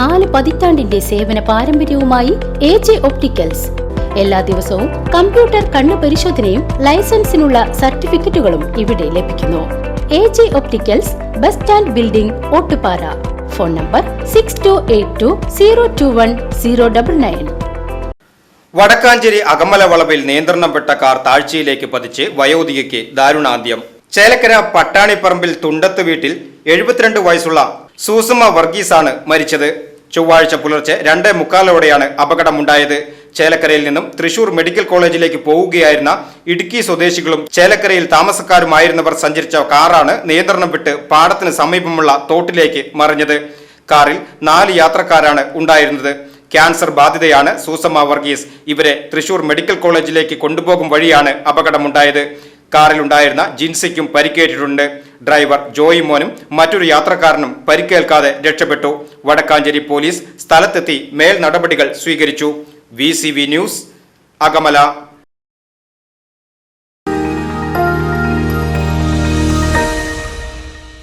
നാല് പതിറ്റാണ്ടിന്റെ സേവന പാരമ്പര്യവുമായി എ ജെ ഒപ്റ്റിക്കൽസ് എല്ലാ ദിവസവും കമ്പ്യൂട്ടർ കണ്ണു പരിശോധനയും ലൈസൻസിനുള്ള സർട്ടിഫിക്കറ്റുകളും ഇവിടെ ലഭിക്കുന്നു. A J opticals bus stand building Ottupara phone number six two eight two zero two one zero double nine Wadakkanchery Akamala വളവിൽ നിയന്ത്രണം വിട്ട കാർ താഴ്ചയിലേക്ക് പതിച്ച് വയോധികയ്ക്ക് ദാരുണാന്ത്യം. ചേലക്കര പട്ടാണിപ്പറമ്പിൽ തുണ്ടത്ത് വീട്ടിൽ എഴുപത്തിരണ്ട് വയസ്സുള്ള സൂസമ്മ വർഗീസാണ് മരിച്ചത്. ചൊവ്വാഴ്ച പുലർച്ചെ രണ്ടേ മുക്കാലോടെയാണ് അപകടമുണ്ടായത്. ചേലക്കരയിൽ നിന്നും തൃശൂർ മെഡിക്കൽ കോളേജിലേക്ക് പോവുകയായിരുന്ന ഇടുക്കി സ്വദേശികളും ചേലക്കരയിൽ താമസക്കാരുമായിരുന്നവർ സഞ്ചരിച്ച കാറാണ് നിയന്ത്രണം വിട്ട് പാടത്തിന് സമീപമുള്ള തോട്ടിലേക്ക് മറിഞ്ഞത്. കാറിൽ നാല് യാത്രക്കാരാണ് ഉണ്ടായിരുന്നത്. ക്യാൻസർ ബാധിതയാണ് സൂസമ്മ വർഗീസ്. ഇവരെ തൃശൂർ മെഡിക്കൽ കോളേജിലേക്ക് കൊണ്ടുപോകും വഴിയാണ് അപകടമുണ്ടായത്. കാറിലുണ്ടായിരുന്ന ജിൻസിക്കും പരിക്കേറ്റിട്ടുണ്ട്. ഡ്രൈവർ ജോയി മോനും മറ്റൊരു യാത്രക്കാരനും പരിക്കേൽക്കാതെ രക്ഷപ്പെട്ടു. വടക്കാഞ്ചേരി പോലീസ് സ്ഥലത്തെത്തി മേൽ നടപടികൾ സ്വീകരിച്ചു വി ന്യൂസ് അകമല.